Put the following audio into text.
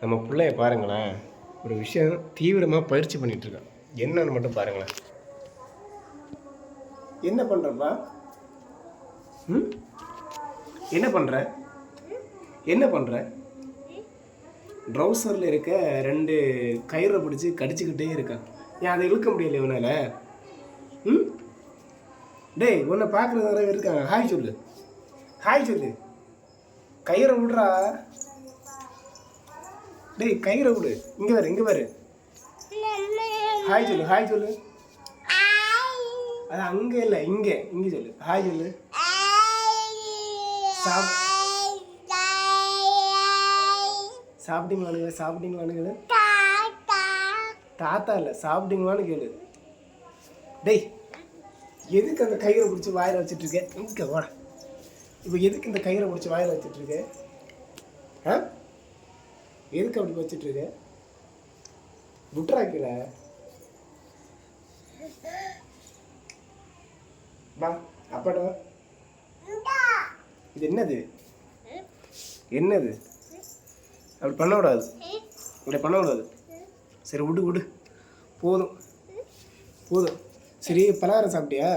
நம்ம பிள்ளைய பாருங்களேன். ஒரு விஷயம் தீவிரமாக பயிற்சி பண்ணிட்டு இருக்கான். என்னன்னு மட்டும் பாருங்களேன். என்ன பண்ணுறப்பா ம்? என்ன பண்ணுற என்ன பண்ணுற ட்ரௌசரில் இருக்க ரெண்டு கயிறை பிடிச்சி கடிச்சிக்கிட்டே இருக்கான் ஏன் அதை இழுக்க முடியல இவனால்? ம்? டேய் உன்னை பார்க்குறது இருக்காங்க. ஹாய் சொல்லு. ஹாய் சொல்லு. கயிறை விடுறா. டேய் கயிறை விடு இங்கே வரு இங்கே வரு. ஹாய் சொல்லு ஹாய் சொல்லு. அது அங்கே இல்லை இங்கே. இங்கே சொல்லு. ஹாய் சொல்லு. சாப் சாப்பிட்டீங்களானுங்களே சாப்பிட்டீங்களானுங்க தாத்தா இல்லை சாப்பிட்டீங்களான்னு கேளு. டேய் எதுக்கு அந்த கயிறை பிடிச்சி வாயில் வச்சிட்டு இங்கே ஓட இப்போ எதுக்கு இந்த கயிறை பிடிச்சி வாயில் வச்சிட்டு ஆ? எதுக்கு அப்படி வச்சிட்டு இருக்க? விட்டுறாக்கில வா அப்பாடா. இது என்னது? என்னது? அப்படி பண்ணக்கூடாது. இப்படி பண்ணக்கூடாது. சரி விடு விடு. போதும். போதும். சரி பலகாரம் சாப்பிட்டியா?